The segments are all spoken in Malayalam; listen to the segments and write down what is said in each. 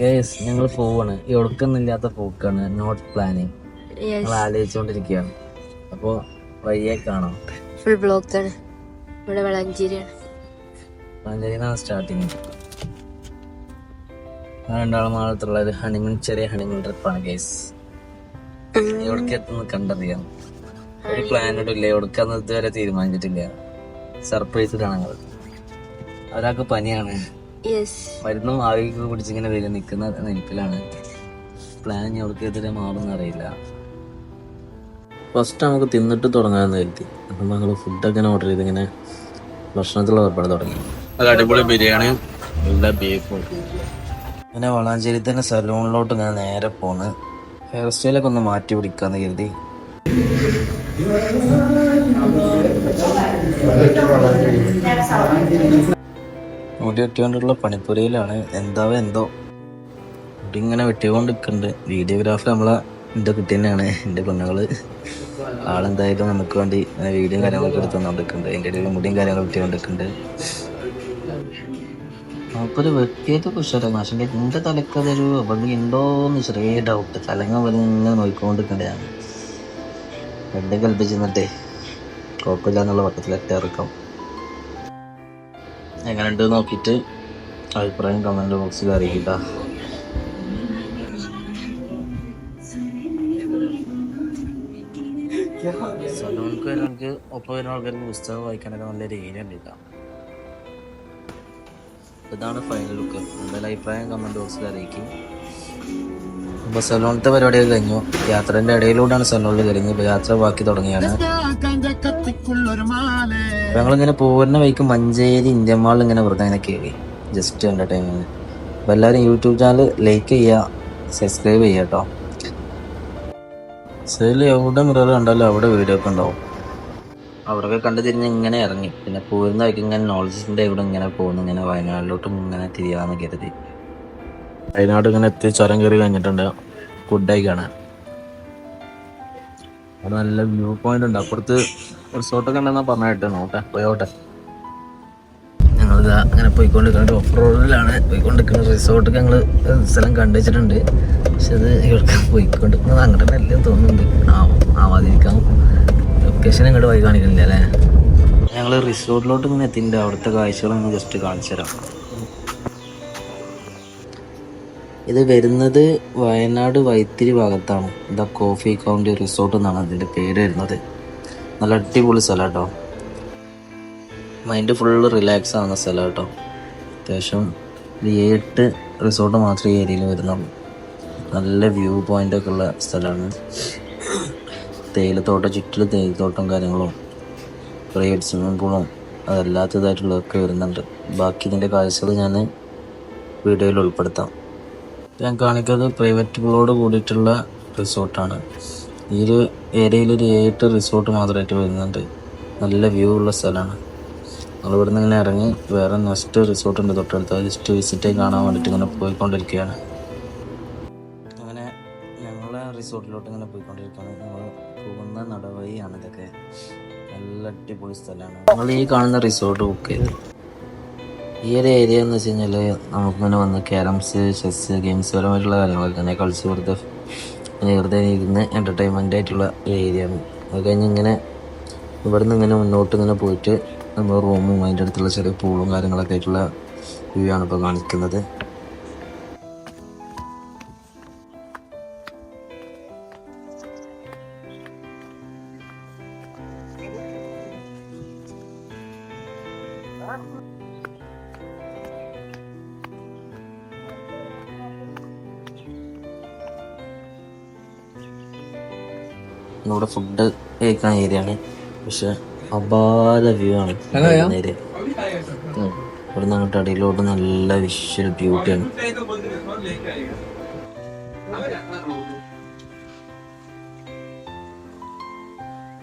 ഗേസ് ഞങ്ങൾ പോവാണ്. എവിടക്കൊന്നുമില്ലാത്ത പോക്കാണ് നോട്ട് പ്ലാനിങ് ഞങ്ങൾ ആലോചിച്ചുകൊണ്ടിരിക്കുകയാണ് അപ്പോൾ വഴിയെ കാണാം. ഫുൾ ബ്ലോക്ക് ആണ്. ഇവിടെ വളഞ്ചേരിയാണ്. മഞ്ചേരിന്നാണ് സ്റ്റാർട്ടിങ് രണ്ടാളും മാത്രമുള്ള ഒരു ഹണിമൂൺ ചെറിയ ഹണിമൂൺ ട്രിപ്പാണ് ഗേസ് എവിടേക്ക് എത്തുന്നത് കണ്ടറിയാം. ഒരു പ്ലാനോടും ഇല്ല. എവിടക്കാന്ന് ഇതുവരെ തീരുമാനിച്ചിട്ടില്ല. സർപ്രൈസ് ഞങ്ങൾ ഒരാൾക്ക് പനിയാണ്. മരുന്നും ആവിയൊക്കെ പിടിച്ചിങ്ങനെ വരും നിൽക്കുന്ന നിൽപ്പിലാണ്. പ്ലാൻ എതിരെ മാറുമെന്ന് അറിയില്ല. ഫസ്റ്റ് നമുക്ക് തിന്നിട്ട് തുടങ്ങാമെന്ന് കരുതി. അപ്പം ഞങ്ങൾ ഫുഡൊക്കെ ഓർഡർ ചെയ്ത് ഇങ്ങനെ ഭക്ഷണത്തിലുള്ള ഏർപ്പാട് തുടങ്ങി. അത് അടിപൊളി ബിരിയാണി എല്ലാ ബീഫും പിന്നെ വളാഞ്ചേരി തന്നെ സലൂണിലോട്ട് ഞാൻ നേരെ പോണ്. ഹെയർ സ്റ്റൈലൊക്കെ ഒന്ന് മാറ്റി പിടിക്കാന്ന് കരുതി. മുടി വെട്ടിക്കൊണ്ടുള്ള പണിപ്പുരയിലാണ്. എന്താവോ എന്തോ. മുടി ഇങ്ങനെ വെട്ടിക്കൊണ്ട് നിൽക്കുന്നുണ്ട് വീഡിയോഗ്രാഫർ നമ്മളെ എന്റെ കുട്ടി തന്നെയാണ് എന്റെ കുഞ്ഞുങ്ങൾ ആളെന്തായാലും നമുക്ക് വേണ്ടി വീഡിയോ കാര്യങ്ങളൊക്കെ എടുത്ത് തന്നോണ്ടിരിക്കുന്നുണ്ട് അതിന്റെ ഇടയിൽ മുടിയും കാര്യങ്ങളും വെട്ടിക്കൊണ്ടിരിക്കുന്നുണ്ട് അപ്പോൾ ഒരു വെട്ടിയത് മാഷിന്റെ എന്റെ എന്റെ തലക്കതൊരു അപകടം ഉണ്ടോന്ന് ചെറിയ ഡൗട്ട് തലങ്ങ വരെ ഇങ്ങനെ നോക്കിക്കൊണ്ടിരിക്കണ്ടേ ഞാൻ. രണ്ട് കൽപ്പിച്ച് നിന്നിട്ടേ കുഴപ്പമില്ല എന്നുള്ള പട്ടത്തിലൊക്കെ ഇറക്കാം. എങ്ങനെയുണ്ട് നോക്കിയിട്ട് അഭിപ്രായം കമന്റ് ബോക്സിൽ അറിയിക്കുക. സലൂണിക്ക് നമുക്ക് ഒപ്പം വരുന്ന ആൾക്കാർക്ക് പുസ്തകം വായിക്കാനൊക്കെ നല്ല ഏരിയ ഉണ്ട് കേട്ടോ. ഇതാണ് ഫൈനൽ ലുക്ക് എന്തായാലും അഭിപ്രായം കമന്റ് ബോക്സിൽ അറിയിക്കും. അപ്പോൾ സലോണത്തെ പരിപാടിയൊക്കെ കഴിഞ്ഞു. യാത്രേന്റെ ഇടയിലൂടെയാണ് സലോണിൽ കഴിഞ്ഞത് യാത്ര ബാക്കി തുടങ്ങിയാണ്. ഞങ്ങളിങ്ങനെ പോകുന്ന വഴിക്ക് മഞ്ചേരി ഇന്ത്യൻ മാളിൽ ഇങ്ങനെ വെറുതെ ഇങ്ങനെ കയറി ജസ്റ്റ് എന്റർടൈൻമെന്റ് അപ്പോൾ എല്ലാവരും യൂട്യൂബ് ചാനൽ ലൈക്ക് ചെയ്യുക സബ്സ്ക്രൈബ് ചെയ്യുക കേട്ടോ സൈഡിൽ എവിടെ മിറർ കണ്ടാലും അവിടെ വീഡിയോ ഒക്കെ ഉണ്ടാവും. അവിടെയൊക്കെ കണ്ടു തിരിഞ്ഞ് ഇങ്ങനെ ഇറങ്ങി. പിന്നെ പോരുന്ന വഴിക്ക് ഇങ്ങനെ നോളജിന്റെ ഇവിടെ ഇങ്ങനെ പോകുന്നു. ഇങ്ങനെ വയനാടിലോട്ടും ഇങ്ങനെ തിരിയാന്ന് കരുതി. വയനാട് ഇങ്ങനെ എത്തി ചുരം കയറി കഴിഞ്ഞിട്ടുണ്ട്. ഫുഡായി കാണാൻ. അവിടെ നല്ല വ്യൂ പോയിന്റ് ഉണ്ട്. അപ്പുറത്ത് റിസോർട്ടൊക്കെ ഉണ്ടെന്നാ പറഞ്ഞ കേട്ടോ നോട്ടെ പോയോട്ടെ. ഞങ്ങളിതാ അങ്ങനെ പോയിക്കൊണ്ടിരിക്കുന്നത് ഓഫ് റോഡിലാണ് പോയിക്കൊണ്ടിരിക്കുന്നത്. റിസോർട്ടൊക്കെ ഞങ്ങൾ സ്ഥലം കണ്ടുവച്ചിട്ടുണ്ട്. പക്ഷെ അത് ഇവിടെ പോയിക്കൊണ്ടിരിക്കുന്നത് അങ്ങനെ തന്നെ തോന്നുന്നുണ്ട്. ആവും ആവാതിരിക്കാം. ലൊക്കേഷൻ ഇങ്ങോട്ട് പോയി കാണിക്കുന്നില്ല അല്ലേ? ഞങ്ങൾ റിസോർട്ടിലോട്ട് ഇങ്ങനെ എത്തിന്റെ അവിടുത്തെ കാഴ്ചകളൊന്ന് ജസ്റ്റ് കാണിച്ചു തരാം. ഇത് വരുന്നത് വയനാട് വൈത്തിരി ഭാഗത്താണ്. ദ കോഫി കൗണ്ടി റിസോർട്ട് എന്നാണ് അതിന്റെ പേര് വരുന്നത്. നല്ല അടിപൊളി സ്ഥലം കേട്ടോ മൈൻഡ് ഫുള്ള് റിലാക്സ് ആവുന്ന സ്ഥലം കേട്ടോ അത്യാവശ്യം ഒരു എട്ട് റിസോർട്ട് മാത്രമേ ഈ ഏരിയയിൽ വരുന്നുള്ളൂ. നല്ല വ്യൂ പോയിന്റ് ഒക്കെ ഉള്ള സ്ഥലമാണ്. തേയിലത്തോട്ടം ചുറ്റിലും തേയിലത്തോട്ടം കാര്യങ്ങളും പ്രൈവറ്റ് സ്വിമ്മിംഗ് പൂളും അതല്ലാത്തതായിട്ടുള്ളതൊക്കെ വരുന്നുണ്ട്. ബാക്കി ഇതിന്റെ കാഴ്ചകൾ ഞാൻ വീഡിയോയിൽ ഉൾപ്പെടുത്താം. ഞാൻ കാണിക്കുന്നത് പ്രൈവറ്റ് പൂളോട് കൂടിയിട്ടുള്ള റിസോർട്ടാണ് ഈ ഒരു ഏരിയയിൽ ഒരു ഏട്ട് റിസോർട്ട് മാത്രമായിട്ട് വരുന്നുണ്ട്. നല്ല വ്യൂ ഉള്ള സ്ഥലമാണ്. നമ്മൾ ഇവിടുന്ന് ഇങ്ങനെ ഇറങ്ങി വേറെ നെക്സ്റ്റ് റിസോർട്ട് ഉണ്ട് തൊട്ടടുത്ത്. അത് ജസ്റ്റ് വിസിറ്റ് ആയി കാണാൻ വേണ്ടിയിട്ട് ഇങ്ങനെ പോയിക്കൊണ്ടിരിക്കുകയാണ്. അങ്ങനെ ഞങ്ങളെ റിസോർട്ടിലോട്ട് ഇങ്ങനെ പോയിക്കൊണ്ടിരിക്കുകയാണ്. ഞങ്ങൾ പോകുന്ന നടവഴിയാണ് ഇതൊക്കെ. നല്ല അടിപൊളി സ്ഥലമാണ്. ഞങ്ങൾ ഈ കാണുന്ന റിസോർട്ട് ബുക്ക് ചെയ്ത്. ഈ ഒരു ഏരിയ എന്ന് വെച്ച് കഴിഞ്ഞാൽ നമുക്കിങ്ങനെ വന്ന് ക്യാരംസ് ചെസ് ഗെയിംസ് പരമായിട്ടുള്ള കാര്യങ്ങളൊക്കെ തന്നെ കളിച്ച് വെറുതെ വെറുതെ ഇരുന്ന് എന്റർടൈൻമെന്റ് ആയിട്ടുള്ള ഏരിയ അത് കഴിഞ്ഞ് ഇങ്ങനെ ഇവിടെ നിന്ന് ഇങ്ങനെ മുന്നോട്ട് ഇങ്ങനെ പോയിട്ട് നമ്മൾ റൂമും അതിന്റെ അടുത്തുള്ള ചെറിയ പൂളും കാര്യങ്ങളൊക്കെ ആയിട്ടുള്ള വ്യൂ ആണ് ഇപ്പോൾ കാണിക്കുന്നത്. ഇവിടെ ഫുഡ് കഴിക്കാൻ ഏരിയ ആണ് പക്ഷെ അപാര വ്യൂ ആണ് ഏരിയ. ഇവിടെ നിന്ന് അങ്ങോട്ട് അടിയിലോട്ട് നല്ല വിഷ്വൽ ബ്യൂട്ടിയാണ്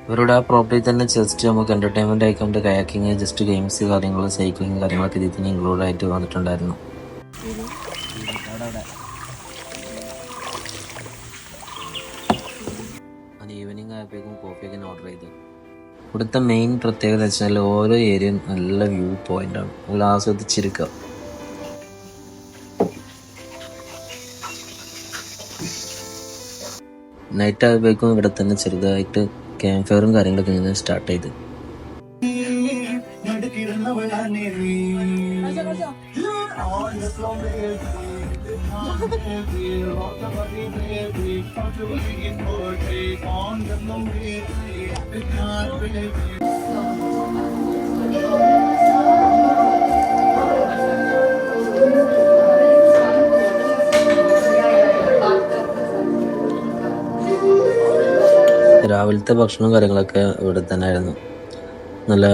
ഇവരുടെ ആ പ്രോപ്പർട്ടി തന്നെ ജസ്റ്റ് നമുക്ക് എന്റർടൈൻമെന്റ് ആയിക്കൊണ്ട് കയാക്കിങ് ജസ്റ്റ് ഗെയിംസ് കാര്യങ്ങൾ സൈക്ലിങ് കാര്യങ്ങളൊക്കെ ഇതിൽ തന്നെ ഇൻക്ലൂഡ് ആയിട്ട് വന്നിട്ടുണ്ടായിരുന്നു. ഈവനിങ് ആയപ്പോഴേക്കും കോഫിയൊക്കെ ഓർഡർ ചെയ്തു. ഇവിടുത്തെ മെയിൻ പ്രത്യേകത വെച്ചാൽ ഓരോ ഏരിയയും നല്ല വ്യൂ പോയിന്റാണ് നല്ല ആസ്വദിച്ചിരിക്കുക നൈറ്റ് ആയപ്പോഴേക്കും ഇവിടെ തന്നെ ചെറുതായിട്ട് ക്യാമ്പ് ഫയറും കാര്യങ്ങളൊക്കെ ഇങ്ങനെ സ്റ്റാർട്ട് ചെയ്ത്. രാവിലത്തെ ഭക്ഷണവും കാര്യങ്ങളൊക്കെ ഇവിടെ തന്നെ ആയിരുന്നു നല്ല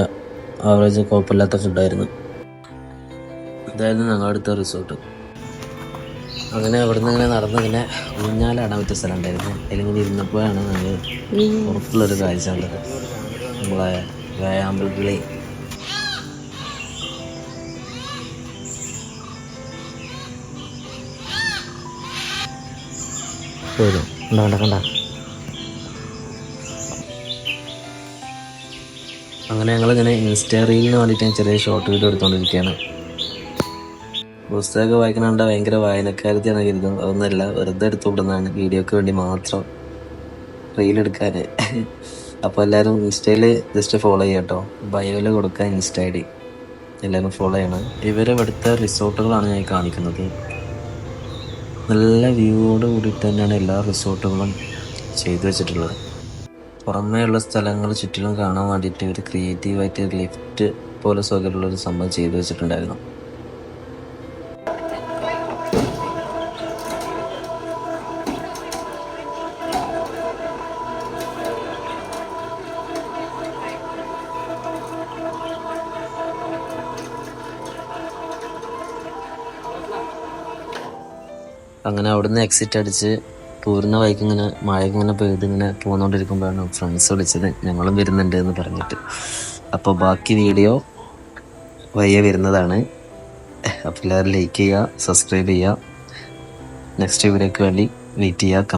ആവറേജ് കുഴപ്പമില്ലാത്ത ഫുഡായിരുന്നു ഇതായിരുന്നു ഞങ്ങളുടെ അടുത്ത റിസോർട്ട് അങ്ങനെ അവിടുന്ന് ഇങ്ങനെ നടന്ന് ഇങ്ങനെ ഊഞ്ഞാലാടാൻ പറ്റിയ സ്ഥലം ഉണ്ടായിരുന്നു അതിലിങ്ങനെ ഇരുന്നപ്പോഴാണ് ഞങ്ങൾ പുറത്തുള്ളൊരു കാഴ്ച കണ്ടത്. നമ്മളെ വ്യായാമ്പലത്തിലെ വരും കണ്ട കണ്ട കണ്ട? അങ്ങനെ ഞങ്ങളിങ്ങനെ ഇൻസ്റ്റാ റീലിന് വേണ്ടിയിട്ട് ഞാൻ ചെറിയ ഷോർട്ട് വീഡിയോ എടുത്തുകൊണ്ടിരിക്കുകയാണ് പുസ്തകമൊക്കെ വായിക്കണണ്ട ഭയങ്കര വായനക്കാരത്തെയാണ് കരുതുന്നത്. അതൊന്നുമല്ല വെറുതെ എടുത്തു എടുത്തുകൊണ്ടുവന്നാണ് വീഡിയോക്ക് വേണ്ടി മാത്രം റീൽ എടുക്കാൻ അപ്പോൾ എല്ലാവരും ഇൻസ്റ്റയിൽ ജസ്റ്റ് ഫോളോ ചെയ്യാം കേട്ടോ ബയോയിൽ കൊടുക്കാൻ ഇൻസ്റ്റ ഐ ഡി. എല്ലാവരും ഫോളോ ചെയ്യണം. ഇവരെ ഇവിടുത്തെ റിസോർട്ടുകളാണ് ഞാൻ കാണിക്കുന്നത്. നല്ല വ്യൂവോട് കൂടിയിട്ട് തന്നെയാണ് എല്ലാ റിസോർട്ടുകളും ചെയ്തു വെച്ചിട്ടുള്ളത്. പുറമേയുള്ള സ്ഥലങ്ങൾ ചുറ്റിലും കാണാൻ വേണ്ടിയിട്ട് ഒരു ക്രിയേറ്റീവായിട്ട് ലിഫ്റ്റ് പോലെ സൗകര്യമുള്ള ഒരു സംഭവം ചെയ്തു വെച്ചിട്ടുണ്ടായിരുന്നു. അങ്ങനെ അവിടുന്ന് എക്സിറ്റ് അടിച്ച് പൂർണ വൈക്ക് ഇങ്ങനെ മഴയ്ക്ക് ഇങ്ങനെ പെയ്ത് ഇങ്ങനെ പോന്നുകൊണ്ടിരിക്കുമ്പോഴാണ് ഫ്രണ്ട്സ് വിളിച്ചത്. ഞങ്ങളും വരുന്നുണ്ട് എന്ന് പറഞ്ഞിട്ട്. അപ്പോൾ ബാക്കി വീഡിയോ വയ്യ വരുന്നതാണ്. അപ്പോൾ എല്ലാവരും ലൈക്ക് ചെയ്യുക സബ്സ്ക്രൈബ് ചെയ്യുക. നെക്സ്റ്റ് വീഡിയോയ്ക്ക് വേണ്ടി വെയിറ്റ് ചെയ്യുക.